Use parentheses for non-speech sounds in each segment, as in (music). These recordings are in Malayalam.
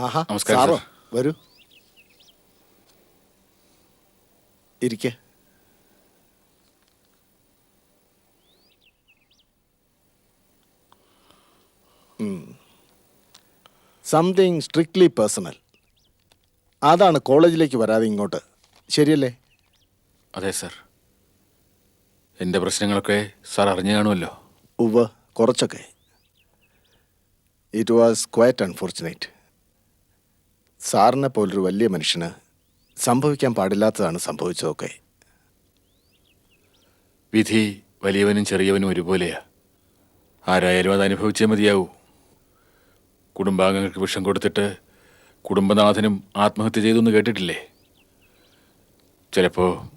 ആഹാ നമസ്കാരം, സാറോ. വരൂ. ഇരിക്കെ. Something strictly personal. അതാണ് കോളേജിലേക്ക് വരാതെ ഇങ്ങോട്ട്. ശരിയല്ലേ? അതെ സർ. എന്റെ പ്രശ്നങ്ങളൊക്കെ സാർ അറിഞ്ഞു കാണുമല്ലോ. ഉവ്വ് കുറച്ചൊക്കെ. ഇറ്റ് വാസ് ക്വയറ്റ് അൺഫോർച്ചുനേറ്റ് സാറിനെ പോലൊരു വലിയ മനുഷ്യന് സംഭവിക്കാൻ പാടില്ലാത്തതാണ് സംഭവിച്ചതൊക്കെ. വിധി വലിയവനും ചെറിയവനും ഒരുപോലെയാ. ആരായാലും അത് അനുഭവിച്ചേ മതിയാവൂ. കുടുംബാംഗങ്ങൾക്ക് വിഷം കൊടുത്തിട്ട് കുടുംബനാഥനും ആത്മഹത്യ ചെയ്തെന്ന് കേട്ടിട്ടില്ലേ? ചിലപ്പോൾ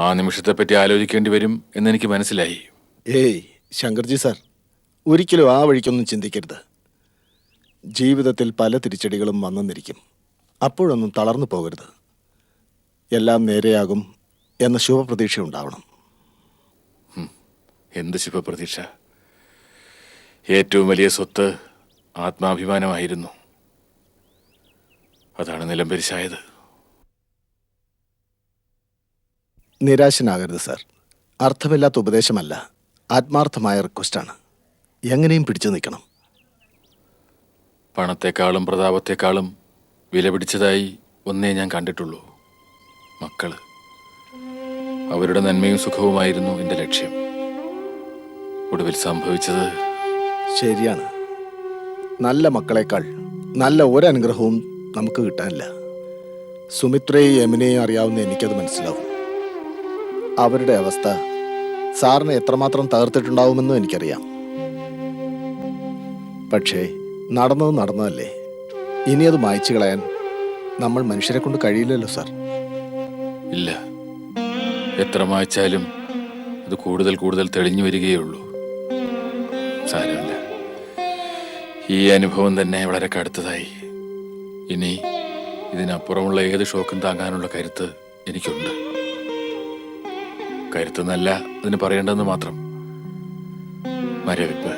ആ നിമിഷത്തെപ്പറ്റി ആലോചിക്കേണ്ടി വരും എന്നെനിക്ക് മനസ്സിലായി. ഏയ് ശങ്കർജി സാർ ഒരിക്കലും ആ വഴിക്കൊന്നും ചിന്തിക്കരുത്. ജീവിതത്തിൽ പല തിരിച്ചടികളും വന്നെന്നിരിക്കും. അപ്പോഴൊന്നും തളർന്നു പോകരുത്. എല്ലാം നേരെയാകും എന്ന ശുഭപ്രതീക്ഷ ഉണ്ടാവണം. എന്ത് ശുഭപ്രതീക്ഷ? ഏറ്റവും വലിയ സ്വത്ത് ആത്മാഭിമാനമായിരുന്നു. അതാണ് നിലംപരിശായത് നിരാശനാകരുത് സർ. അർത്ഥമില്ലാത്ത ഉപദേശമല്ല. ആത്മാർത്ഥമായ റിക്വസ്റ്റാണ്. എങ്ങനെയും പിടിച്ചു നിൽക്കണം. പണത്തെക്കാളും പ്രതാപത്തെക്കാളും വില പിടിച്ചതായി ഒന്നേ ഞാൻ കണ്ടിട്ടുള്ളൂ. മക്കൾ അവരുടെ നന്മയും സുഖവുമായിരുന്നു എന്റെ ലക്ഷ്യം. ഒടുവിൽ സംഭവിച്ചത് ശരിയാണ്. നല്ല മക്കളെക്കാൾ നല്ല ഒരനുഗ്രഹവും നമുക്ക് കിട്ടാനില്ല. സുമിത്രയെയും യമുനെയും അറിയാവുന്ന എനിക്കത് മനസ്സിലാവും. അവരുടെ അവസ്ഥ സാറിനെ എത്രമാത്രം തകർത്തിട്ടുണ്ടാവുമെന്നും എനിക്കറിയാം. പക്ഷേ നടന്നത് നടന്നതല്ലേ? ഇനി അത് മായ്ച്ചു കളയാൻ നമ്മൾ മനുഷ്യരെ കൊണ്ട് കഴിയില്ലല്ലോ സാർ. ഇല്ല. എത്ര മായ്ച്ചാലും അത് കൂടുതൽ കൂടുതൽ തെളിഞ്ഞു വരികയേ ഉള്ളൂ സാരമില്ല. ഈ അനുഭവം തന്നെ വളരെ കടുത്തതായി. ഇനി ഇതിനപ്പുറമുള്ള ഏത് ഷോക്കും താങ്ങാനുള്ള കരുത്ത് എനിക്കുണ്ട്. കരുത്തെന്നല്ല അതിന് പറയേണ്ടതെന്ന് മാത്രം. മരവിപ്പ്.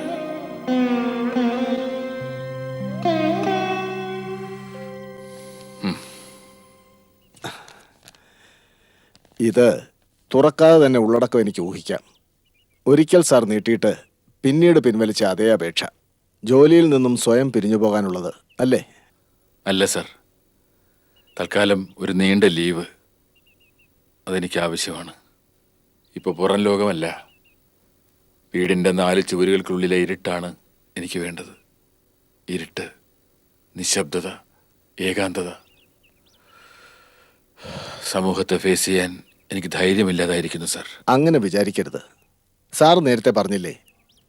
ഇത് തുറക്കാതെ തന്നെ ഉള്ളടക്കം എനിക്ക് ഊഹിക്കാം. ഒരിക്കൽ സാർ നീട്ടിയിട്ട് പിന്നീട് പിൻവലിച്ച അതേ അപേക്ഷ. ജോലിയിൽ നിന്നും സ്വയം പിരിഞ്ഞു പോകാനുള്ളത് അല്ലേ? അല്ല സർ. തൽക്കാലം ഒരു നീണ്ട ലീവ് അതെനിക്ക് ആവശ്യമാണ്. ഇപ്പോൾ പുറം ലോകമല്ല. വീടിന്റെ നാല് ചുവരുകൾക്കുള്ളിലെ ഇരുട്ടാണ് എനിക്ക് വേണ്ടത്. ഇരുട്ട് നിശബ്ദത ഏകാന്തത. സമൂഹത്തെ ഫേസ് ചെയ്യാൻ എനിക്ക് ധൈര്യമില്ലാതായിരിക്കുന്നു സർ. അങ്ങനെ വിചാരിക്കരുത്. സാർ നേരത്തെ പറഞ്ഞില്ലേ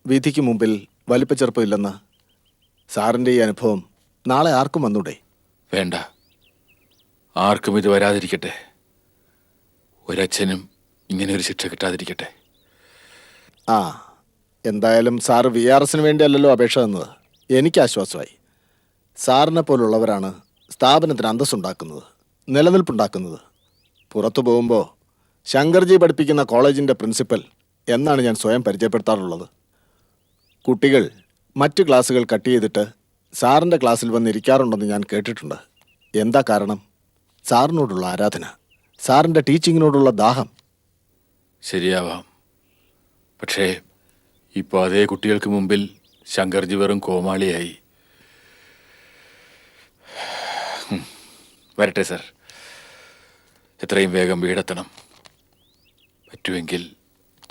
വിധിക്ക് മുമ്പിൽ വലിപ്പച്ചെറുപ്പമില്ലെന്ന് സാറിന്റെ ഈ അനുഭവം നാളെ ആർക്കും വന്നൂടെ? വേണ്ട. ആർക്കും ഇത് വരാതിരിക്കട്ടെ. ഒരച്ഛനും ഇങ്ങനെ ഒരു ശിക്ഷ കിട്ടാതിരിക്കട്ടെ. ആ എന്തായാലും സാർ വി ആർ എസിന് വേണ്ടിയല്ലല്ലോ അപേക്ഷ തന്നത്. എനിക്ക് ആശ്വാസമായി. സാറിനെ പോലുള്ളവരാണ് സ്ഥാപനത്തിന് അന്തസ്സുണ്ടാക്കുന്നത് നിലനിൽപ്പുണ്ടാക്കുന്നത്. പുറത്തു പോകുമ്പോൾ ശങ്കർജി പഠിപ്പിക്കുന്ന കോളേജിന്റെ പ്രിൻസിപ്പൽ എന്നാണ് ഞാൻ സ്വയം പരിചയപ്പെടുത്താറുള്ളത്. കുട്ടികൾ മറ്റ് ക്ലാസ്സുകൾ കട്ട് ചെയ്തിട്ട് സാറിന്റെ ക്ലാസ്സിൽ വന്നിരിക്കാറുണ്ടെന്ന് ഞാൻ കേട്ടിട്ടുണ്ട്. എന്താ കാരണം? സാറിനോടുള്ള ആരാധന സാറിന്റെ ടീച്ചിങ്ങിനോടുള്ള ദാഹം. ശരിയാവാം. പക്ഷേ ഇപ്പോൾ അതേ കുട്ടികൾക്ക് മുമ്പിൽ ശങ്കർജി വെറും കോമാളിയായി. വരട്ടെ സർ. എത്രയും വേഗം വീടെത്തണം. പറ്റുമെങ്കിൽ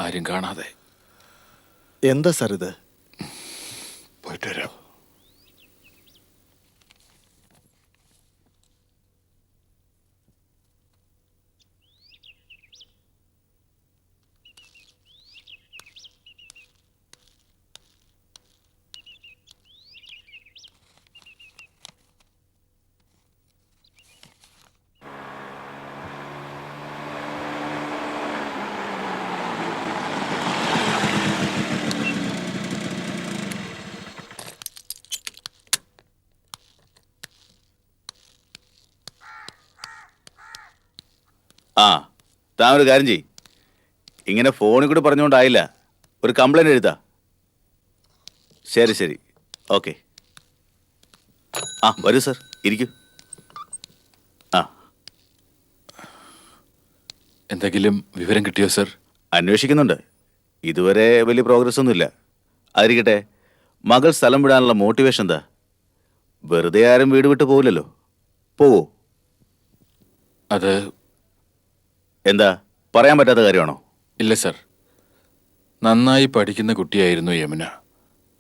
ആരും കാണാതെ. എന്താ സാർ ഇത്? പോയിട്ട് വരാം. ആ താൻ ഒരു കാര്യം ചെയ് ഇങ്ങനെ ഫോണിൽ കൂടി പറഞ്ഞുകൊണ്ടായില്ല. ഒരു കംപ്ലൈന്റ് എഴുതാ. ശരി ശരി. ഓക്കെ ആ വരൂ സർ ഇരിക്കൂ. ആ. എന്തെങ്കിലും വിവരം കിട്ടിയോ സർ അന്വേഷിക്കുന്നുണ്ട്. ഇതുവരെ വലിയ പ്രോഗ്രസ് ഒന്നുമില്ല. അതിരിക്കട്ടെ. മകൾ സ്ഥലം വിടാനുള്ള മോട്ടിവേഷൻ എന്താ? വെറുതെ ആരും വീട് വിട്ട് പോകില്ലല്ലോ പോവോ. അത് എന്താ? പറയാൻ പറ്റാത്ത കാര്യമാണോ? ഇല്ല സർ. നന്നായി പഠിക്കുന്ന കുട്ടിയായിരുന്നു യമുന.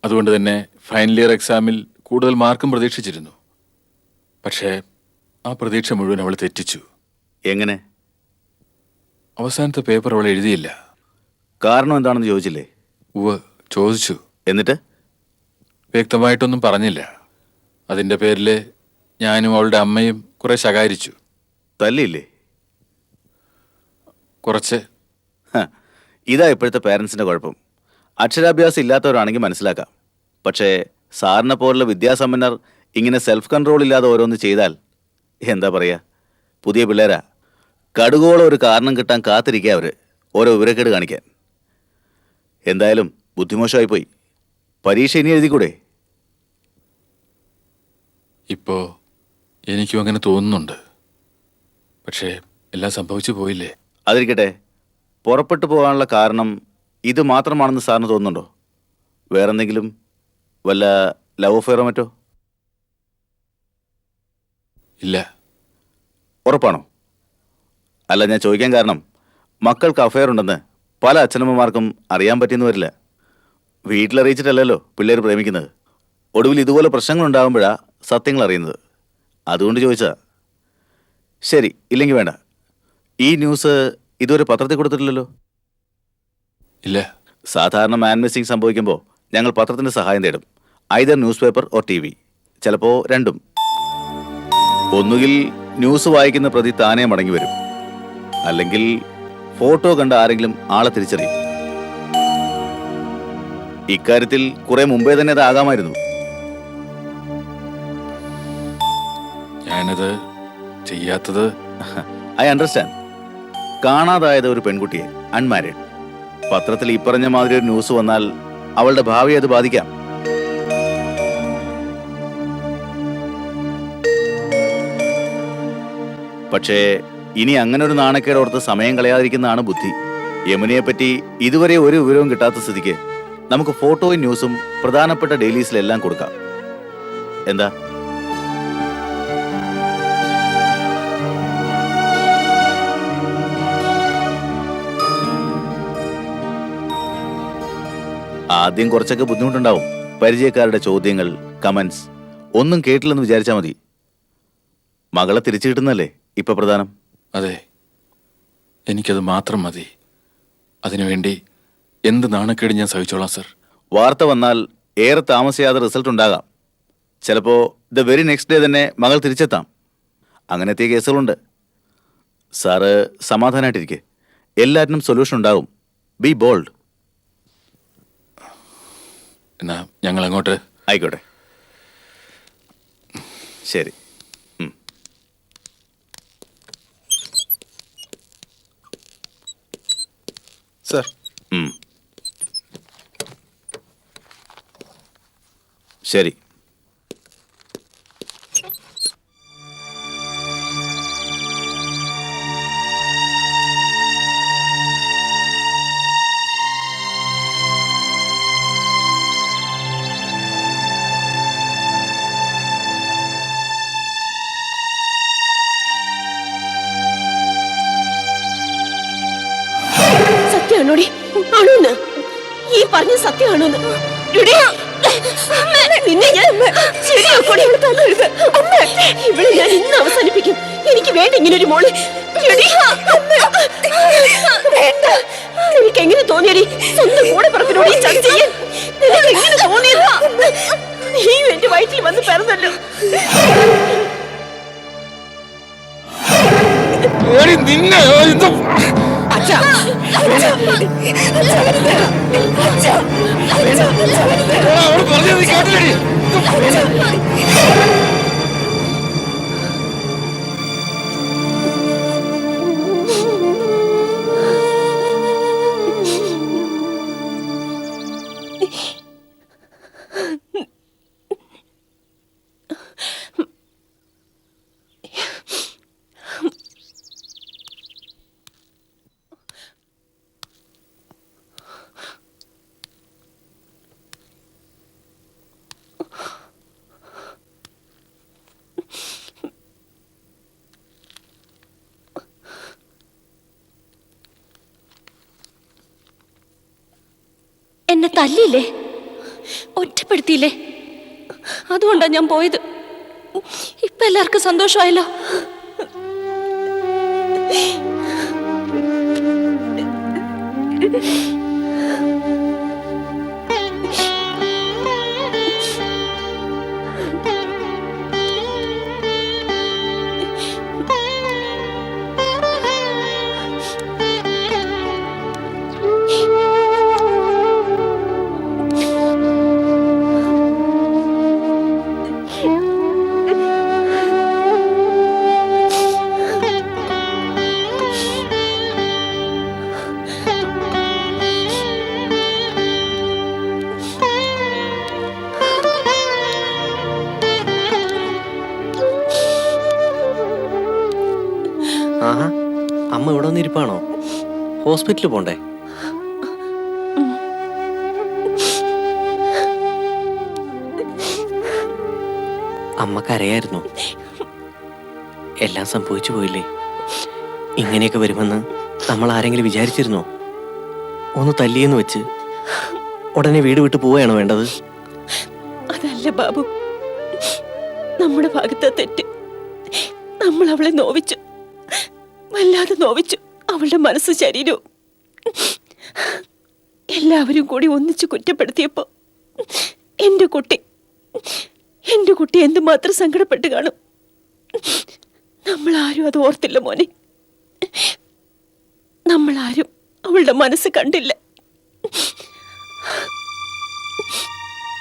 അതുകൊണ്ട് തന്നെ ഫൈനൽ ഇയർ എക്സാമിൽ കൂടുതൽ മാർക്കും പ്രതീക്ഷിച്ചിരുന്നു. പക്ഷേ ആ പ്രതീക്ഷ മുഴുവൻ അവൾ തെറ്റിച്ചു. എങ്ങനെ? അവസാനത്തെ പേപ്പർ അവൾ എഴുതിയില്ല. കാരണം എന്താണെന്ന് ചോദിച്ചില്ലേ? ഉവ്വ് ചോദിച്ചു. എന്നിട്ട്? വ്യക്തമായിട്ടൊന്നും പറഞ്ഞില്ല. അതിന്റെ പേരിൽ ഞാനും അവളുടെ അമ്മയും കുറെ ശകാരിച്ചു. തല്ലിയില്ലേ? കുറച്ച്. ഇതാ ഇപ്പോഴത്തെ പേരൻസിന്റെ കുഴപ്പം. അക്ഷരാഭ്യാസം ഇല്ലാത്തവരാണെങ്കിൽ മനസ്സിലാക്കാം. പക്ഷേ സാറിനെ പോലുള്ള വിദ്യാസമ്പന്നർ ഇങ്ങനെ സെൽഫ് കൺട്രോൾ ഇല്ലാതെ ഓരോന്ന് ചെയ്താൽ എന്താ പറയുക പുതിയ പിള്ളേരാ. കടുകോളം ഒരു കാരണം കിട്ടാൻ കാത്തിരിക്കുക അവർ ഓരോ വിവരക്കേട് കാണിക്കാൻ. എന്തായാലും ബുദ്ധിമോശമായിപ്പോയി. പരീക്ഷ ഇനി എഴുതിക്കൂടെ? ഇപ്പോൾ എനിക്കും അങ്ങനെ തോന്നുന്നുണ്ട്. പക്ഷേ എല്ലാം സംഭവിച്ചു പോയില്ലേ? അതിരിക്കട്ടെ പുറപ്പെട്ടു പോകാനുള്ള കാരണം ഇത് മാത്രമാണെന്ന് സാറിന് തോന്നുന്നുണ്ടോ? വേറെന്തെങ്കിലും വല്ല ലവ് അഫെയറോ മറ്റോ? ഇല്ല. ഉറപ്പാണോ? അല്ല ഞാൻ ചോദിക്കാൻ കാരണം മക്കൾക്ക് അഫെയർ ഉണ്ടെന്ന് പല അച്ഛനമ്മമാർക്കും അറിയാൻ പറ്റിയെന്ന് വരില്ല. വീട്ടിലറിയിച്ചിട്ടല്ലല്ലോ പിള്ളേർ പ്രേമിക്കുന്നത്. ഒടുവിൽ ഇതുപോലെ പ്രശ്നങ്ങൾ ഉണ്ടാകുമ്പോഴാണ് സത്യങ്ങൾ അറിയുന്നത്. അതുകൊണ്ട് ചോദിച്ചാ ശരി ഇല്ലെങ്കിൽ വേണ്ട. ഈ ന്യൂസ് ഇതുവരെ പത്രത്തിൽ കൊടുത്തിട്ടില്ലല്ലോ? ഇല്ല. സാധാരണ മാൻ മിസ്സിംഗ് സംഭവിക്കുമ്പോൾ ഞങ്ങൾ പത്രത്തിന്റെ സഹായം തേടും. Either newspaper or T V ചിലപ്പോൾ രണ്ടും. ഒന്നുകിൽ ന്യൂസ് വായിക്കുന്ന പ്രതി താനേ മടങ്ങി വരും. അല്ലെങ്കിൽ ഫോട്ടോ കണ്ട ആരെങ്കിലും ആളെ തിരിച്ചറിയും. ഇക്കാര്യത്തിൽ കുറെ മുമ്പേ തന്നെ അതാകാമായിരുന്നു ഞാനത് ചെയ്യാത്തത് (laughs) ഐ അണ്ടർസ്റ്റാൻഡ് കാണാതായത് ഒരു പെൺകുട്ടിയെ അൺമാരീഡ്. പത്രത്തിൽ ഈ പറഞ്ഞ മാതിരി ഒരു ന്യൂസ് വന്നാൽ അവളുടെ ഭാവി അത് ബാധിക്കാം. പക്ഷേ ഇനി അങ്ങനെ ഒരു നാണക്കേട് ഓർത്ത് സമയം കളയാതിരിക്കുന്നതാണ് ബുദ്ധി. യമുനയെ പറ്റി ഇതുവരെ ഒരു വിവരവും കിട്ടാത്ത സ്ഥിതിക്ക് നമുക്ക് ഫോട്ടോയും ന്യൂസും പ്രധാനപ്പെട്ട ഡെയിലീസിലെല്ലാം കൊടുക്കാം. എന്താ? ആദ്യം കുറച്ചൊക്കെ ബുദ്ധിമുട്ടുണ്ടാവും. പരിചയക്കാരുടെ ചോദ്യങ്ങൾ കമന്റ്സ് ഒന്നും കേട്ടില്ലെന്ന് വിചാരിച്ചാൽ മതി. മകളെ തിരിച്ചു കിട്ടുന്നല്ലേ ഇപ്പൊ പ്രധാനം? അതെ. എനിക്കത് മാത്രം മതി. അതിനുവേണ്ടി എന്ത് നാണക്കേട് ഞാൻ സഹിച്ചോളാം സർ? വാർത്ത വന്നാൽ ഏറെ താമസിയാതെ റിസൾട്ട് ഉണ്ടാകാം. ചിലപ്പോൾ ദ വെരി നെക്സ്റ്റ് ഡേ തന്നെ മകൾ തിരിച്ചെത്താം. അങ്ങനെത്തിയ കേസുകളുണ്ട്. സാറ് സമാധാനമായിട്ടിരിക്കെ എല്ലാറ്റിനും സൊല്യൂഷൻ ഉണ്ടാകും. Be bold. എന്നാ ഞങ്ങൾ അങ്ങോട്ട് ആയിക്കോട്ടെ. ശരി. സർ. ശരി. പറഞ്ഞ സത്യമാണെന്ന്. നിന്നെ ഞാൻ ശരിയാക്കോടി ഇവിടെ അമ്മ ഇവിടെ ഞാൻ ഇന്ന് അവസാനിപ്പിക്കും. എനിക്ക് വേണ്ട ഇങ്ങനൊരു ഒരു മോൾ വേണ്ട. നിനക്ക് എങ്ങനെ തോന്നിയടി? സ്വന്തം കൂടെ പറപ്പിനോട് ഈ ചതി ചെയ്യാൻ. നിനക്ക് എങ്ങനെ തോന്നിയതാ? നീ എന്റെ വയറ്റിൽ വന്ന് പിറന്നല്ലോ. അച്ഛ. അവിടെ പറഞ്ഞത് കേട്ടില്ലേ എന്നെ തല്ലിയില്ലേ? ഒറ്റപ്പെടുത്തിയില്ലേ? അതുകൊണ്ടാ ഞാൻ പോയത്. ഇപ്പൊ എല്ലാവർക്കും സന്തോഷമായല്ലോ. ആഹാ വന്നിരിപ്പാണോ? ഹോസ്പിറ്റലിൽ പോണ്ടേ? അമ്മ കരയായിരുന്നു. എല്ലാം സംഭവിച്ചു പോയില്ലേ? ഇങ്ങനെയൊക്കെ വരുമെന്ന് നമ്മൾ ആരെങ്കിലും വിചാരിച്ചിരുന്നോ? ഒന്ന് തല്ലിയെന്ന് വെച്ച് ഉടനെ വീട് വിട്ടു പോവുകയാണോ വേണ്ടത്? അതല്ല ബാബു. നമ്മുടെ ഭാഗത്തെ തെറ്റ്. നമ്മൾ അവളെ നോവിച്ചു. വല്ലാതെ നോവിച്ചു. അവളുടെ മനസ്സ് ശരീരവും എല്ലാവരും കൂടി ഒന്നിച്ച് കുറ്റപ്പെടുത്തിയപ്പോൾ എന്റെ കുട്ടി എന്റെ കുട്ടി എന്തുമാത്രം സങ്കടപ്പെട്ട് കാണും. നമ്മൾ ആരും അത് ഓർത്തില്ല മോനെ. നമ്മൾ ആരും അവളുടെ മനസ്സ് കണ്ടില്ല.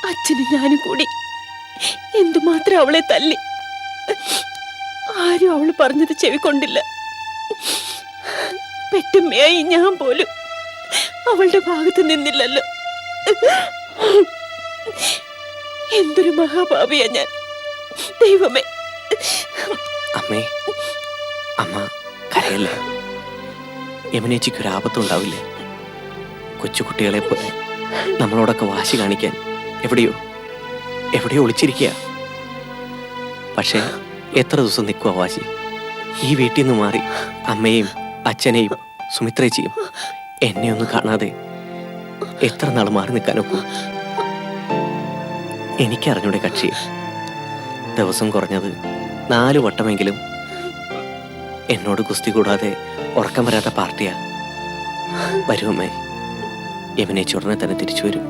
അച്ഛനും ഞാനും കൂടി എന്തുമാത്രം അവളെ തല്ലി. ആരും അവൾ പറഞ്ഞത് ചെവിക്കൊണ്ടില്ല പെറ്റുമ്മയായി ഞാൻ പോലും അവളുടെ ഭാഗത്ത് നിന്നില്ലല്ലോ. എന്തൊരു മഹാഭാവിയാ ഞാൻ. ദൈവമേ. അമ്മേ അമ്മ കരയല്ലേ? യമുനേച്ചിക്ക് ഒരു ആപത്തും ഉണ്ടാവില്ലേ? കൊച്ചുകുട്ടികളെ പോലെ നമ്മളോടൊക്കെ വാശി കാണിക്കാൻ എവിടെയോ എവിടെയോ ഒളിച്ചിരിക്കുക പക്ഷേ എത്ര ദിവസം നിൽക്കുക വാശി? ഈ വീട്ടിൽ നിന്ന് മാറി അമ്മയെയും അച്ഛനെയും സുമിത്രേച്ചിയും എന്നെ ഒന്ന് കാണാതെ എത്ര നാൾ മാറി നിൽക്കാനൊക്കെ? എനിക്കറിഞ്ഞൂടെ കക്ഷി ദിവസം കുറഞ്ഞത് നാല് വട്ടമെങ്കിലും എന്നോട് കുസ്തി കൂടാതെ ഉറക്കം വരാത്ത പാർട്ടിയാ. വരുമേ യവനേച്ചി ഉടനെ തന്നെ തിരിച്ചു വരും.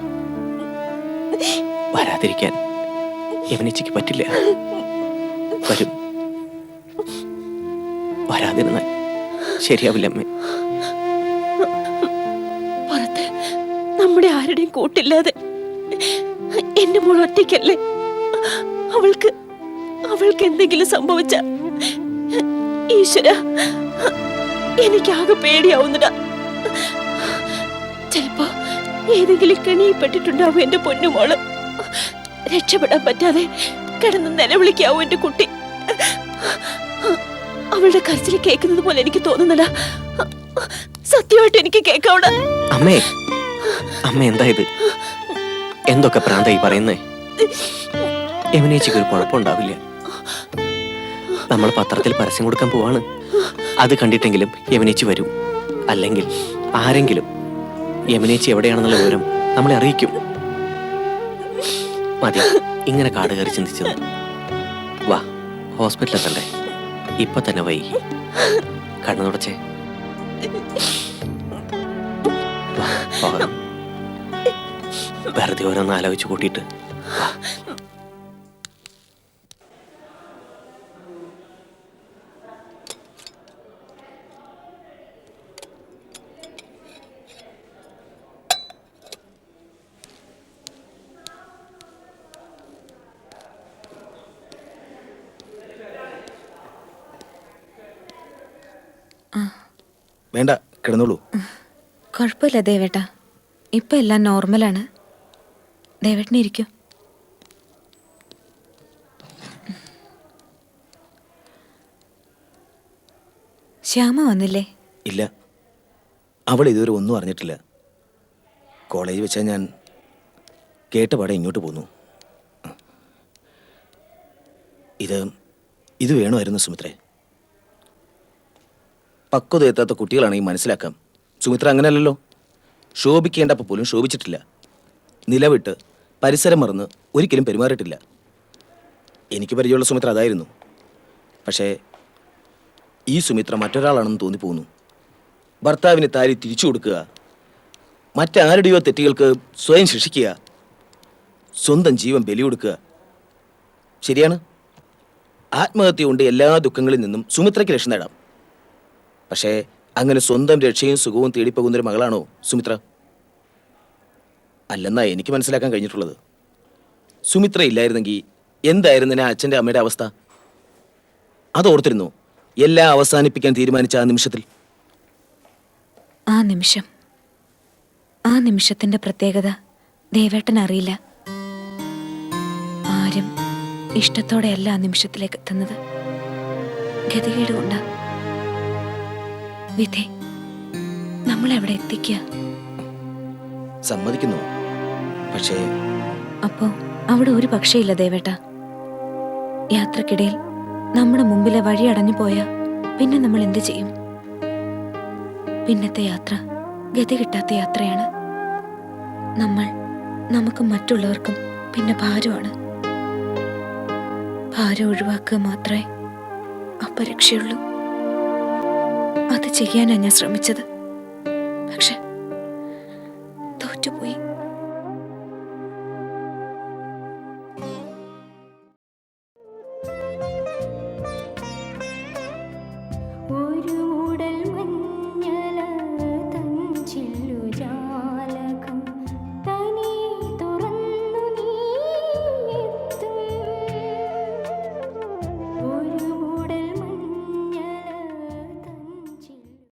വരാതിരിക്കാൻ യവനേച്ചിക്ക് പറ്റില്ല. വരും. വരാതിരുന്നാൽ ശരിയാവില്ല അമ്മേ പുറത്ത് നമ്മുടെ ആരുടെയും കൂട്ടില്ലാതെ എന്റെ മോൾ ഒറ്റയ്ക്കല്ലേ? അവൾക്ക് അവൾക്ക് എന്തെങ്കിലും സംഭവിച്ച ഈശ്വര എനിക്കാകെ പേടിയാവുന്നടാ ചിലപ്പോ ഏതെങ്കിലും കെണിയിപ്പെട്ടിട്ടുണ്ടാവും എന്റെ പൊന്നുമോൾ രക്ഷപ്പെടാൻ പറ്റാതെ കിടന്ന് നിലവിളിക്കാവും എന്റെ കുട്ടി. അവളുടെ കരച്ചിൽ കേൾക്കുന്നത് പോലെ എനിക്ക് തോന്നുന്നില്ല. സത്യമായിട്ട് എനിക്ക് കേൾക്കാവിടെ അമ്മേ അമ്മ എന്താ ഇത്? എന്തൊക്കെ പ്രാന്തായി പറയുന്നേ? യമുനേച്ചിക്ക് ഒരു കുഴപ്പമുണ്ടാവില്ല നമ്മൾ പത്രത്തിൽ പരസ്യം കൊടുക്കാൻ പോവാണ്. അത് കണ്ടിട്ടെങ്കിലും യമുനേച്ചി വരും. അല്ലെങ്കിൽ ആരെങ്കിലും യമുനേച്ചി എവിടെയാണെന്നുള്ള വിവരം നമ്മളെ അറിയിക്കും. മതി ഇങ്ങനെ കാട് കയറി ചിന്തിച്ചത്. വാ ഹോസ്പിറ്റലിൽ എത്തണ്ടേ? ഇപ്പൊ തന്നെ വൈകി കണ്ണു തുടച്ചേ. വെറുതെ ഓരോന്ന് ആലോചിച്ച് കൂട്ടിയിട്ട്. വേണ്ട കിടന്നോളൂ. കുഴപ്പമില്ല ദേവേട്ട. ഇപ്പൊ എല്ലാം നോർമലാണ് ദേവേട്ടനെ ഇരിക്കും. ശ്യാമ വന്നില്ലേ? ഇല്ല. അവൾ ഇതുവരെ ഒന്നും അറിഞ്ഞിട്ടില്ല. കോളേജ് വെച്ചാൽ ഞാൻ കേട്ട പാടെ ഇങ്ങോട്ട് പോന്നു. ഇത് ഇത് വേണമായിരുന്നു സുമിത്രേ. പക്വത എത്താത്ത കുട്ടികളാണെങ്കിൽ മനസ്സിലാക്കാം സുമിത്ര അങ്ങനെയല്ലല്ലോ. ശോഭിക്കേണ്ടപ്പോൾ പോലും ശോഭിച്ചിട്ടില്ല. നിലവിട്ട് പരിസരം മറന്ന് ഒരിക്കലും പെരുമാറിയിട്ടില്ല. എനിക്ക് പരിചയമുള്ള സുമിത്ര അതായിരുന്നു. പക്ഷേ ഈ സുമിത്ര മറ്റൊരാളാണെന്ന് തോന്നിപ്പോന്നു ഭർത്താവിന് താരി തിരിച്ചു കൊടുക്കുക മറ്റാരുടെയോ തെറ്റുകൾക്ക് സ്വയം ശിക്ഷിക്കുക സ്വന്തം ജീവൻ ബലി കൊടുക്കുക. ശരിയാണ്? ആത്മഹത്യ കൊണ്ട് എല്ലാ ദുഃഖങ്ങളിൽ നിന്നും സുമിത്രയ്ക്ക് രക്ഷ നേടാം. പക്ഷേ അങ്ങനെ സ്വന്തം രക്ഷയും സുഖവും തേടിപ്പോകുന്നൊരു മകളാണോ സുമിത്ര? അല്ലെന്നാ എനിക്ക് മനസ്സിലാക്കാൻ കഴിഞ്ഞിട്ടുള്ളത്. സുമിത്ര ഇല്ലായിരുന്നെങ്കിൽ എന്തായിരുന്നു അച്ഛന്റെ അമ്മയുടെ അവസ്ഥ? അത് ഓർത്തിരുന്നു എല്ലാം അവസാനിപ്പിക്കാൻ തീരുമാനിച്ച ആ നിമിഷത്തിൽ? ആ നിമിഷം. ആ നിമിഷത്തിന്റെ പ്രത്യേകത ദേവേട്ടൻ അറിയില്ല. ആരും ഇഷ്ടത്തോടെയല്ല ആ നിമിഷത്തിലേക്ക് എത്തുന്നത്. ഗതികേട് കൊണ്ടാ. വിധി. നമ്മളെവിടെ എത്തിക്കുക? സമ്മതിക്കുന്നു. പക്ഷേ അപ്പോ അവിടെ ഒരു പക്ഷേയില്ല ദേവേട്ട. യാത്രക്കിടയിൽ നമ്മുടെ മുമ്പിലെ വഴി അടഞ്ഞു പോയ പിന്നെ നമ്മൾ എന്ത് ചെയ്യും? പിന്നത്തെ യാത്ര ഗതി കിട്ടാത്ത യാത്രയാണ്. നമ്മൾ നമുക്ക് മറ്റുള്ളവർക്കും പിന്നെ ഭാരമാണ്. ഭാരം ഒഴിവാക്കുക മാത്രമേ അപരക്ഷയുള്ളൂ. രക്ഷയുള്ളൂ അത് ചെയ്യാനാണ് ഞാൻ ശ്രമിച്ചത്. പക്ഷെ